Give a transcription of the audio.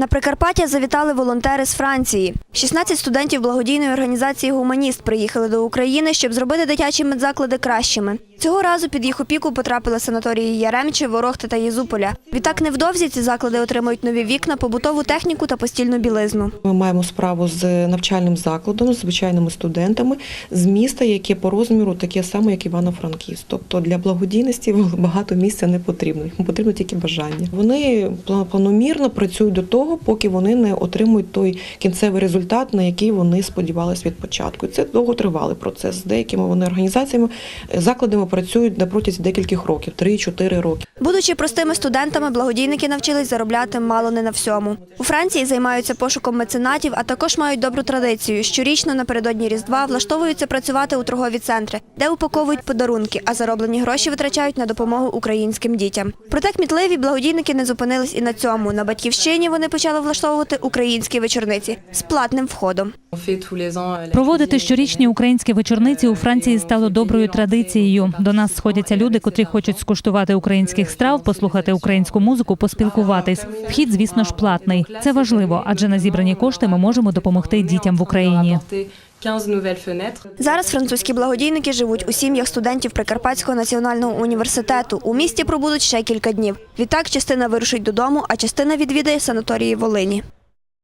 На Прикарпаття завітали волонтери з Франції. 16 студентів благодійної організації Гуманіст приїхали до України, щоб зробити дитячі медзаклади кращими. Цього разу під їх опіку потрапили санаторії Яремче, Ворохти та Єзуполя. Відтак невдовзі ці заклади отримають нові вікна, побутову техніку та постільну білизну. Ми маємо справу з навчальним закладом, з звичайними студентами з міста, яке по розміру таке саме, як Івано-Франківськ. Тобто для благодійності багато місця не потрібно. Їм потрібно тільки бажання. Вони планомірно працюють до того, поки вони не отримують той кінцевий результат, на який вони сподівалися від початку. І це довготривалий процес. З деякими вони організаціями, закладами працюють на протязі декількох років, 3-4 роки. Будучи простими студентами, благодійники навчились заробляти мало не на всьому. У Франції займаються пошуком меценатів, а також мають добру традицію. Щорічно напередодні Різдва влаштовуються працювати у торгові центри, де упаковують подарунки, а зароблені гроші витрачають на допомогу українським дітям. Проте кмітливі благодійники не зупинились і на цьому. На батьківщині вони почали влаштовувати українські вечорниці з платним входом. Проводити щорічні українські вечорниці у Франції стало доброю традицією. До нас сходяться люди, котрі хочуть скуштувати українських страв, послухати українську музику, поспілкуватись. Вхід, звісно ж, платний. Це важливо, адже на зібрані кошти ми можемо допомогти дітям в Україні. 15 nouvelles fenêtres. Зараз французькі благодійники живуть у сім'ях студентів Прикарпатського національного університету. У місті пробудуть ще кілька днів. Відтак частина вирушить додому, а частина відвідає санаторії Волині.